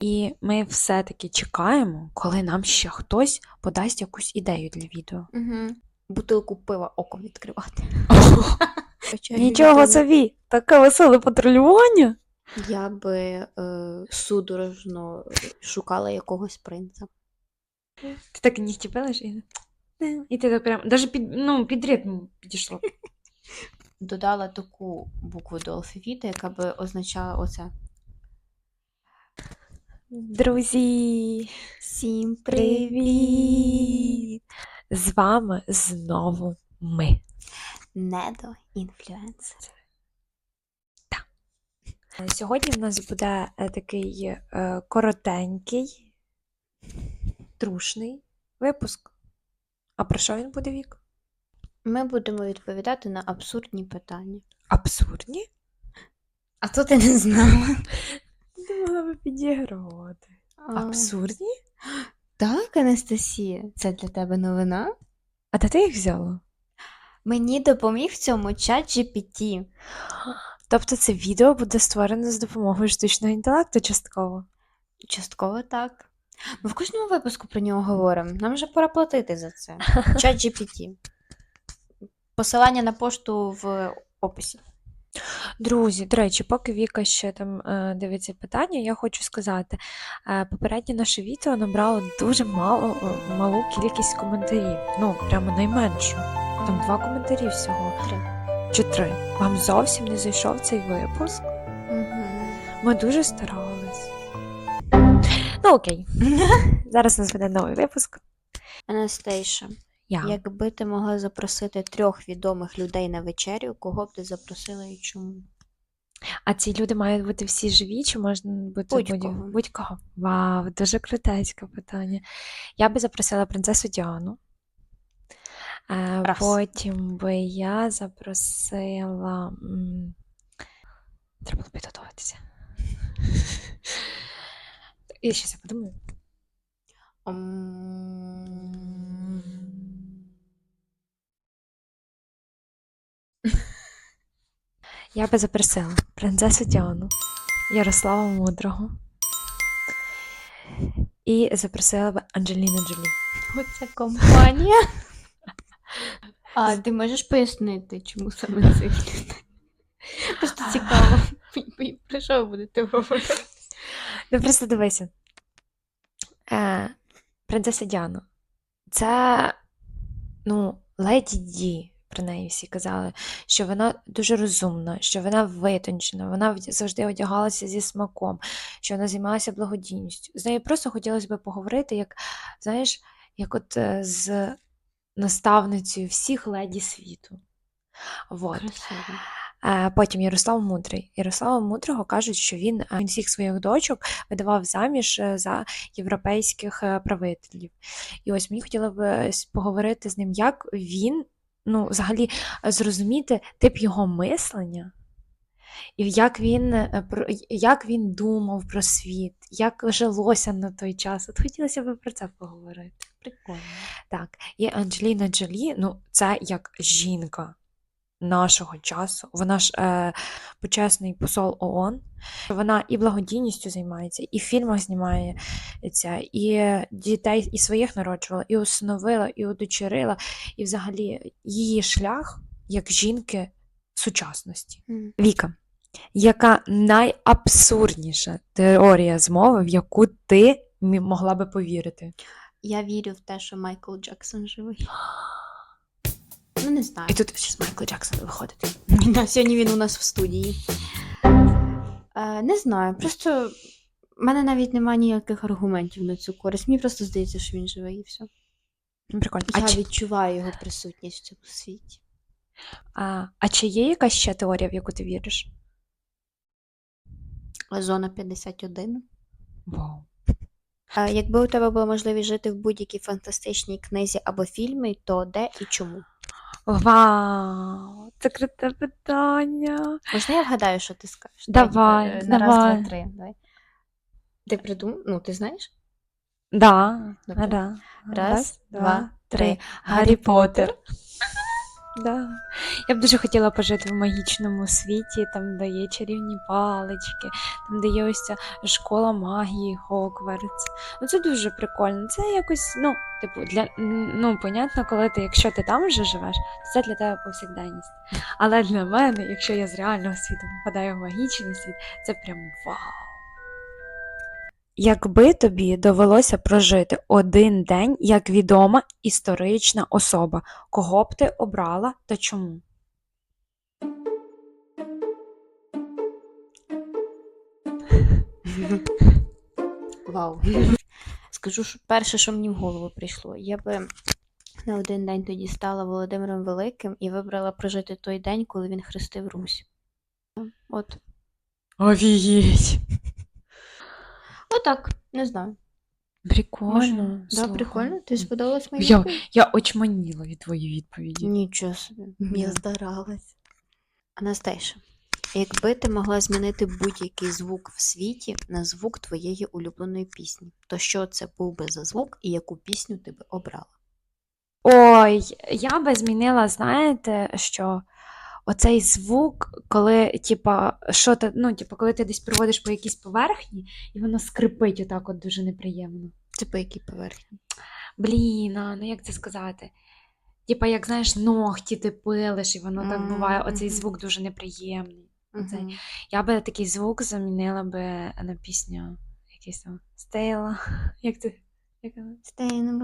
І ми все-таки чекаємо, коли нам ще хтось подасть якусь ідею для відео. Угу. Бутилку пива оком відкривати. Нічого собі, таке веселе патрулювання. Я би е, судорожно шукала якогось принца. Ти так нігті пилиш і. І ти так прям, навіть під, ну, під ритм підійшло. Додала таку букву до алфавіту, яка би означала оце. Друзі, Всім привіт! З вами знову ми. Недо інфлюенсер. Сьогодні в нас буде е, такий е, коротенький, трушний випуск. А про що він буде вік? Ми будемо відповідати на абсурдні питання. Абсурдні? А то ти не знала. Могла би підігрувати. Абсурдні? Так, Анастасія, це для тебе новина. А де ти їх взяла? Мені допоміг в цьому чат GPT. Тобто це відео буде створено з допомогою штучного інтелекту частково. Частково так. Ми в кожному випуску про нього говоримо. Нам вже пора платити за це. Чат GPT. Посилання на пошту в описі. Друзі, до речі, поки Віка ще там е, дивиться питання, я хочу сказати, е, попереднє наше відео набрало дуже мало, е, малу кількість коментарів. Ну, прямо найменшу. Там два коментарі всього. Три. Чи три. Вам зовсім не зайшов цей випуск? Угу. Ми дуже старались. Ну, окей. Зараз у нас буде новий випуск. Анастейша, Я. якби ти могла запросити трьох відомих людей на вечерю, кого б ти запросила і чому? А ці люди мають бути всі живі, чи можна бути Будь-кого. будь- будь-кого? Вау, дуже крутецьке питання. Я би запросила принцесу Діану. Е, Раз. Потім би я запросила. Треба було підготуватися. І щось я подумаю. М, Я би запросила принцесу Діану, Ярослава Мудрого. І запросила би Анджеліну Джолі. Оце компанія. А ти можеш пояснити, чому саме цих людей? Просто цікаво. Про що ви будете говорити? Ну просто дивися. Е, принцеса Діана. Це, ну, леді Ді, про неї всі казали, що вона дуже розумна, що вона витончена, вона завжди одягалася зі смаком, що вона займалася благодійністю. З нею просто хотілося б поговорити, як, знаєш, як от е, з наставницею всіх леді світу. Вот. Красиво. Е, Потім Ярослав Мудрий. Ярослава Мудрого кажуть, що він, е, всіх своїх дочок видавав заміж за європейських правителів. І ось мені хотілося б поговорити з ним, як він, ну, взагалі, е, зрозуміти тип його мислення, і як він, е, як він думав про світ, як жилося на той час. От хотілося б про це поговорити. Прикольно. Так, і Анджеліна Джолі, ну, це як жінка нашого часу. Вона ж е, почесний посол ООН. Вона і благодійністю займається, і в фільмах знімається, і дітей і своїх народжувала, і усиновила, і удочерила, і взагалі її шлях як жінки сучасності. М. Віка, яка найабсурдніша теорія змови, в яку ти могла би повірити? Я вірю в те, що Майкл Джексон живий. Не знаю. І тут щось Майкл Джексон виходить. Да, сьогодні він у нас в студії. Е, не знаю, просто в мене навіть немає ніяких аргументів на цю користь. Мені просто здається, що він живий і все. Прикольно. Я А чи, відчуваю його присутність в цьому світі. а, а чи є якась ще теорія, в яку ти віриш? Зона 51. Вау. Е, якби у тебе була можливість жити в будь-якій фантастичній книзі або фільмі, то де і чому? Вау, це круте питання. Можна я вгадаю, що ти скажеш? Давай, тепер, е, на раз, два, три. Давай. Ти придумав? Ну, ти знаєш? Да, Добре. да. Раз, два, три. Гаррі Поттер. Да. Я б дуже хотіла пожити в магічному світі, там, де є чарівні палички, там, де є ось ця школа магії Хогвартс. Ну, це дуже прикольно. Це якось, ну, типу, для ну, понятно, коли ти, якщо ти там вже живеш, то це для тебе повсякденність. Але для мене, якщо я з реального світу попадаю в магічний світ, це прям вау. Якби тобі довелося прожити один день як відома історична особа, кого б ти обрала та чому? Вау. Скажу, що перше, що мені в голову прийшло, я би на один день тоді стала Володимиром Великим і вибрала прожити той день, коли він хрестив Русь. От. Отак, не знаю. Прикольно. Да, слухай. прикольно? Тобі сподобалось моє? Я, я очманіла від твоєї відповіді. Нічого собі. Я Да. старалась. Анастейша, якби ти могла змінити будь-який звук в світі на звук твоєї улюбленої пісні, то що це був би за звук і яку пісню ти би обрала? Ой, я би змінила, знаєте, що оцей звук, коли, типа, що ти, ну, типа, коли ти десь проводиш по якійсь поверхні, і воно скрипить отак от дуже неприємно. Це по якій поверхні? Блін, а, ну як це сказати? Типа, як знаєш, ногті ти пилиш, і воно так буває, оцей звук дуже неприємний. Оцей. Я би такий звук замінила би на пісню якийсь там Стейла. Як вона? Stay in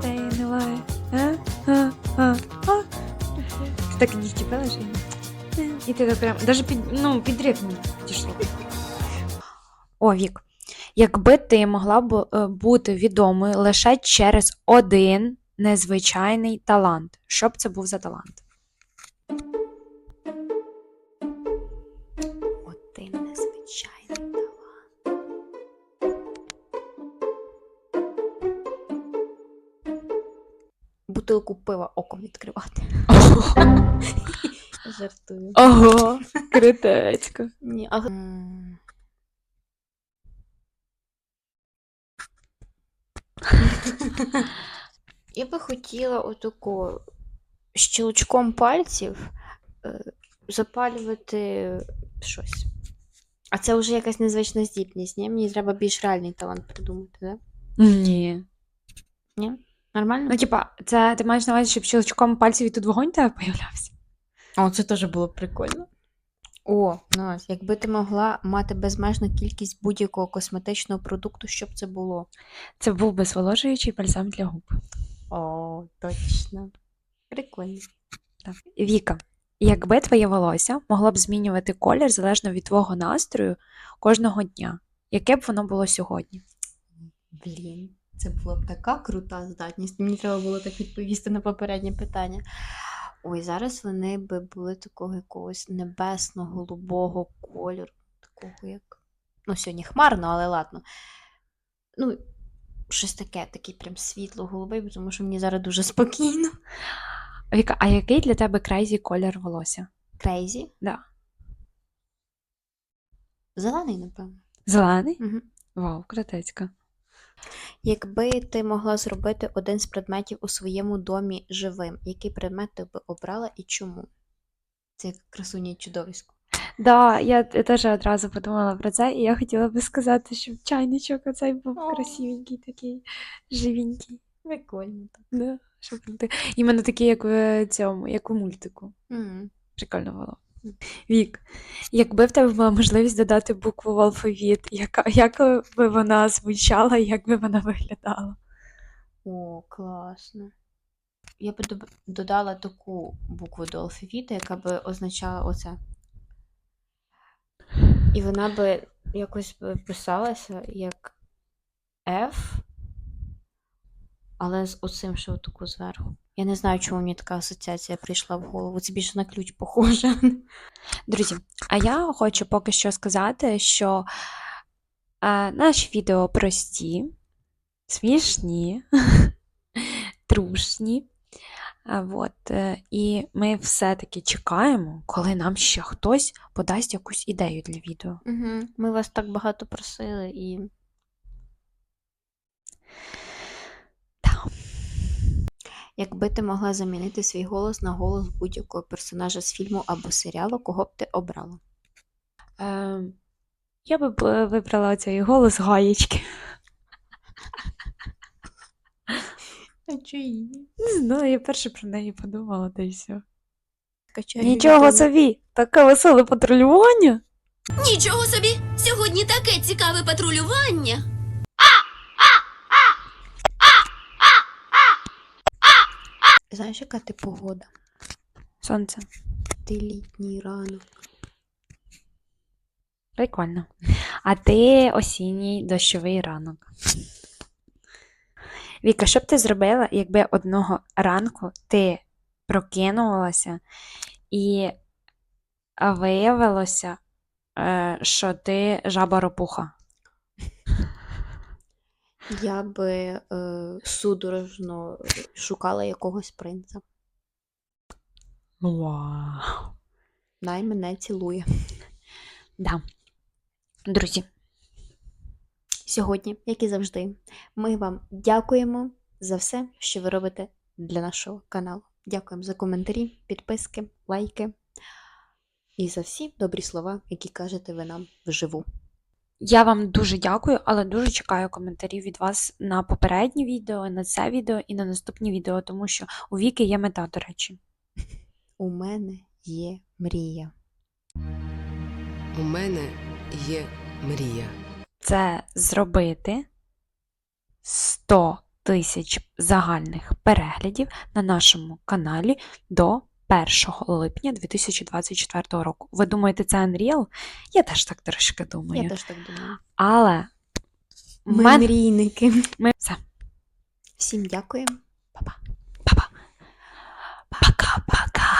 Stay in the light. А? А? А? А? Ти так пилиш? і- І ти так прям, даже під, ну, під ритм підійшло. О, Вік. Якби ти могла б е, бути відомою лише через один незвичайний талант, що б це був за талант? Один незвичайний талант. Бутилку пива оком відкривати. Жартую. Ого, критецько. Ні, а... Я би хотіла отако щелчком пальців е, запалювати щось. А це вже якась незвична здібність, ні? Мені треба більш реальний талант придумати, да? Ні. Ні? Нормально? Ну, типа, це ти маєш на увазі, щоб щелчком пальців і тут вогонь тебе появлявся? О, це теж було прикольно. О, Настя, якби ти могла мати безмежну кількість будь-якого косметичного продукту, що б це було? Це був би зволожуючий бальзам для губ. О, точно. Прикольно. Так. Віка, якби твоє волосся могло б змінювати колір залежно від твого настрою кожного дня, яке б воно було сьогодні? Блін, це була б така крута здатність. Мені треба було так відповісти на попереднє питання. Ой, зараз вони би були такого якогось небесно-голубого кольору, такого як. Ну, сьогодні хмарно, але ладно. Ну, щось таке, такий прям світло-голубий, тому що мені зараз дуже спокійно. Віка, а який для тебе крейзі колір волосся? Крейзі? Да. Зелений, напевно. Зелений? Угу. Вау, крутецька. Якби ти могла зробити один з предметів у своєму домі живим, який предмет ти би обрала і чому? Це як красуня і чудовисько. Да, я теж одразу подумала про це, і я хотіла би сказати, щоб чайничок оцей був О. красивенький, такий живенький. Прикольно так. Да, щоб Іменно такий, як в цьому, як у мультику. Мгм. Прикольно було. Вік, якби в тебе була можливість додати букву в алфавіт, яка, як би вона звучала і як би вона виглядала? О, класно. Я би додала таку букву до алфавіту, яка би означала оце. І вона би якось писалася як F, але з оцим ще отаку зверху. Я не знаю, чому мені така асоціація прийшла в голову. Це більше на ключ похоже. Друзі, а я хочу поки що сказати, що е, наші відео прості, смішні, трушні. А, Вот, е, і ми все-таки чекаємо, коли нам ще хтось подасть якусь ідею для відео. Угу. Ми вас так багато просили і. Якби ти могла замінити свій голос на голос будь-якого персонажа з фільму або серіалу, кого б ти обрала? Е, я би б вибрала цей голос гаєчки. А чиї? Не знаю, я перше про неї подумала, та й все. Качаю Нічого людину. собі! Таке веселе патрулювання. Нічого собі! Сьогодні таке цікаве патрулювання. Знаєш, яка ти погода? Сонце. Ти літній ранок. Прикольно. А ти осінній дощовий ранок. Віка, що б ти зробила, якби одного ранку ти прокинулася і виявилося, е, що ти жаба ропуха? Я би е, судорожно шукала якогось принца. Вау. Най мене цілує. Да. Друзі, Сьогодні, як і завжди, ми вам дякуємо за все, що ви робите для нашого каналу. Дякуємо за коментарі, підписки, лайки і за всі добрі слова, які кажете ви нам вживу. Я вам дуже дякую, але дуже чекаю коментарів від вас на попереднє відео, на це відео і на наступні відео, тому що у Віки є мета, до речі. У мене є мрія. У мене є мрія. це зробити 100 тисяч загальних переглядів на нашому каналі до 1 липня 2024 року. Ви думаєте, це Unreal? Я теж так трошки думаю. Я теж так думаю. Але Ми мен... мрійники. ми... все. Всім дякуємо. Па-па. Па-па. Пока-пока.